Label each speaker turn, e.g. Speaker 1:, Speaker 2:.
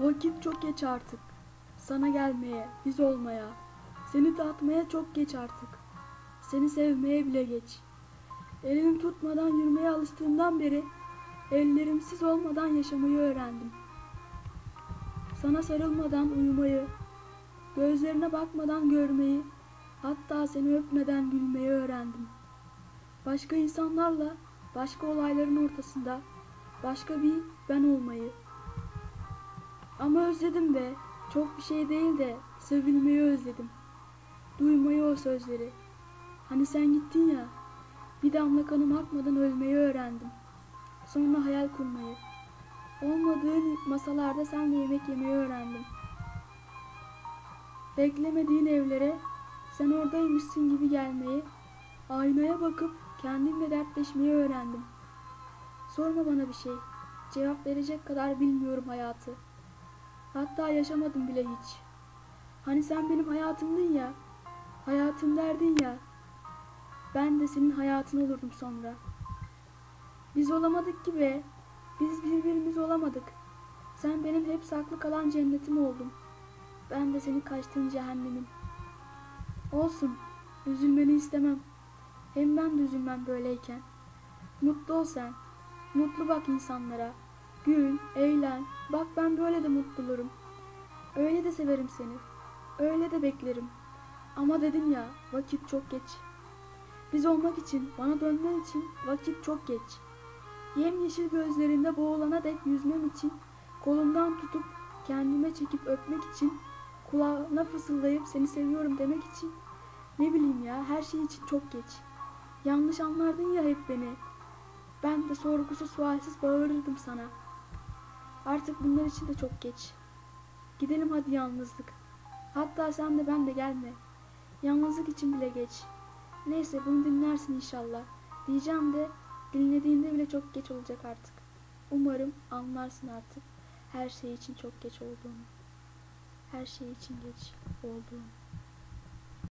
Speaker 1: Vakit çok geç artık. Sana gelmeye, biz olmaya, seni tatmaya çok geç artık. Seni sevmeye bile geç. Elini tutmadan yürümeye alıştığımdan beri ellerimsiz olmadan yaşamayı öğrendim. Sana sarılmadan uyumayı, gözlerine bakmadan görmeyi, hatta seni öpmeden gülmeyi öğrendim. Başka insanlarla, başka olayların ortasında, başka bir ben olmayı. Ama özledim be. Çok bir şey değil de sevilmeyi özledim. Duymayı o sözleri. Hani sen gittin ya. Bir damla kanım akmadan ölmeyi öğrendim. Sonra hayal kurmayı. Olmadığın masalarda senle yemek yemeyi öğrendim. Beklemediğin evlere sen oradaymışsın gibi gelmeyi, aynaya bakıp kendimle dertleşmeyi öğrendim. Sorma bana bir şey. Cevap verecek kadar bilmiyorum hayatı. Hatta yaşamadım bile hiç. Hani sen benim hayatımdın ya. Hayatım derdin ya. Ben de senin hayatın olurdum sonra. Biz olamadık ki be. Biz birbirimiz olamadık. Sen benim hep saklı kalan cennetim oldun. Ben de senin kaçtığın cehennemim. Olsun. Üzülmeni istemem. Hem ben de üzülmem böyleyken. Mutlu ol sen. Mutlu bak insanlara. Gül, eğlen. Bak ben böyle de mutlu olurum. Öyle de severim seni. Öyle de beklerim. Ama dedim ya vakit çok geç. Biz olmak için, bana dönmen için vakit çok geç. Yemyeşil gözlerinde boğulana dek yüzmem için, kolundan tutup kendime çekip öpmek için, kulağına fısıldayıp seni seviyorum demek için, ne bileyim ya her şey için çok geç. Yanlış anlardın ya hep beni. Ben de sorgusuz sualsiz bağırırdım sana. Artık bunlar için de çok geç. Gidelim hadi yalnızlık. Hatta sen de ben de gelme. Yalnızlık için bile geç. Neyse bunu dinlersin inşallah. Diyeceğim de dinlediğinde bile çok geç olacak artık. Umarım anlarsın artık her şey için çok geç olduğunu. Her şey için geç olduğunu.